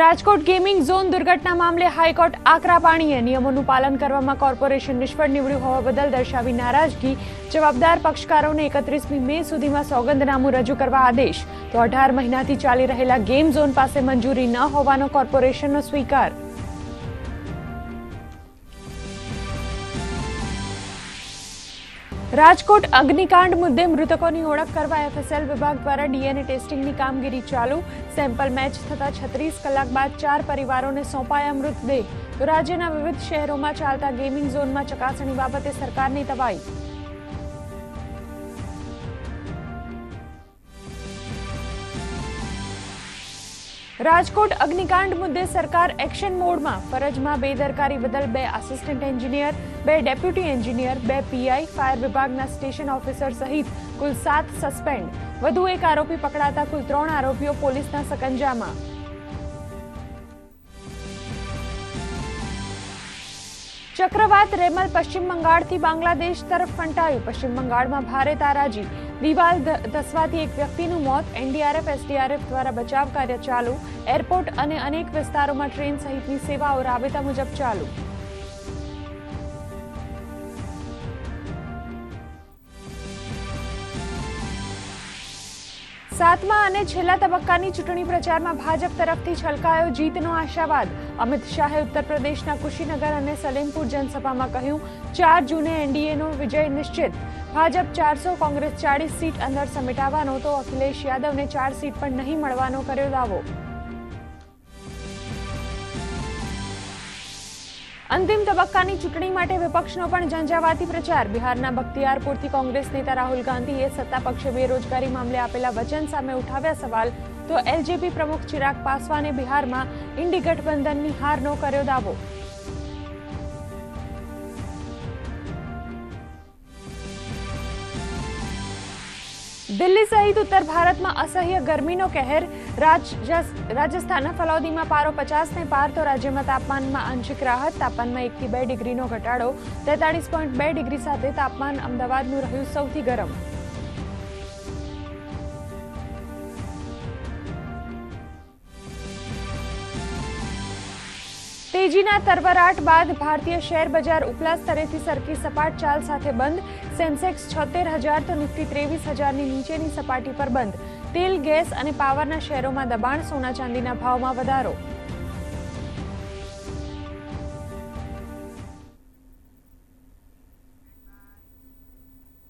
Rajkot gaming zone દુર્ઘટના મામલે high court આકરા પાણીએ નિયમોનું પાલન કરવામાં કોર્પોરેશન નિષ્ફળ નીવડ્યું હોવા બદલ દર્શાવી નારાજગી. જવાબદાર પક્ષકારોને એકત્રીસમી મે સુધીમાં સોગંદનામું રજૂ કરવા આદેશ. તો અઢાર મહિનાથી ચાલી રહેલા ગેમ ઝોન પાસે મંજૂરી ન હોવાનો કોર્પોરેશનનો સ્વીકાર. રાજકોટ અગ્નિકાંડ મુદ્દે મૃતકોની ઓળખ કરવા એફએસએલ વિભાગ દ્વારા ડીએનએ ટેસ્ટિંગની કામગીરી ચાલુ. સેમ્પલ મેચ થતા છત્રીસ કલાક બાદ ચાર પરિવારોને સોંપાયા મૃતદેહ. રાજ્યના વિવિધ શહેરોમાં ચાલતા ગેમિંગ ઝોનમાં ચકાસણી બાબતે સરકારની તવાઈ. રાજકોટ અગ્નિકાંડ મુદ્દે સરકાર એક્શન મોડમાં ફરજમાં બેદરકારી બદલ બે આસિસ્ટન્ટ એન્જિનિયર બે ડેપ્યુટી એન્જિનિયર બે પીઆઈ ફાયર વિભાગના સ્ટેશન ઓફિસર સહિત કુલ સાત સસ્પેન્ડ વધુ એક આરોપી પકડાતા કુલ ત્રણ આરોપીઓ પોલીસના સકંજામાં. ચક્રવાત રેમલ પશ્ચિમ બંગાળથી બાંગ્લાદેશ તરફ ફંટાયું. પશ્ચિમ બંગાળમાં ભારે તારાજી. દિવાલ ધસવાથી એક વ્યક્તિનું મોત. એનડીઆરએફ, એસડીઆરએફ દ્વારા બચાવ કાર્ય ચાલુ. એરપોર્ટ અને અનેક વિસ્તારોમાં ટ્રેન સહિતની સેવાઓ રાબેતા મુજબ ચાલુ. સાતમા અને છેલ્લા તબક્કાની ચૂંટણી પ્રચારમાં ભાજપ તરફથી છલકાયો જીતનો આશાવાદ. અમિત શાહે ઉત્તર પ્રદેશના કુશીનગર અને સલેમપુર જનસભામાં કહ્યું, ચાર જૂને એનડીએનો વિજય નિશ્ચિત. ભાજપ ચારસો, કોંગ્રેસ ચાળીસ સીટ અંદર સમેટાવાનો તો અખિલેશ યાદવને ચાર સીટ પણ નહીં મળવાનો કર્યો દાવો. અંતિમ તબક્કાની ચૂંટણી માટે વિપક્ષનો પણ ઝંઝાવાતી પ્રચાર. બિહારના બખ્તિયારપુરથી કોંગ્રેસ નેતા રાહુલ ગાંધીએ સત્તા પક્ષે બેરોજગારી મામલે આપેલા વચન સામે ઉઠાવ્યા સવાલ, તો એલજેપી પ્રમુખ ચિરાગ પાસવાને બિહારમાં ઇન્ડી ગઠબંધનની હારનો કર્યો દાવો. દિલ્હી સહિત ઉત્તર ભારતમાં અસહ્ય ગરમીનો કહેર. રાજ- રાજસ્થાનના ફલૌદીમાં પારો પચાસને પાર તો રાજ્યમાં તાપમાનમાં આંશિક રાહત. તાપમાનમાં એકથી બે ડિગ્રીનો ઘટાડો. તેતાળીસ પોઈન્ટ બે ડિગ્રી સાથે તાપમાન અમદાવાદનું રહ્યું સૌથી ગરમ. તેજીના તરવરાટ બાદ ભારતીય શેર બજાર ઉપલા સ્તરેથી સરકી સપાટ ચાલ સાથે બંધ. સેન્સેક્સ છોતેર હજાર તો નિફ્ટી ત્રેવીસ હજારની નીચેની સપાટી પર બંધ. તેલ, ગેસ અને પાવરના શેરોમાં દબાણ, સોના ચાંદીના ભાવમાં વધારો.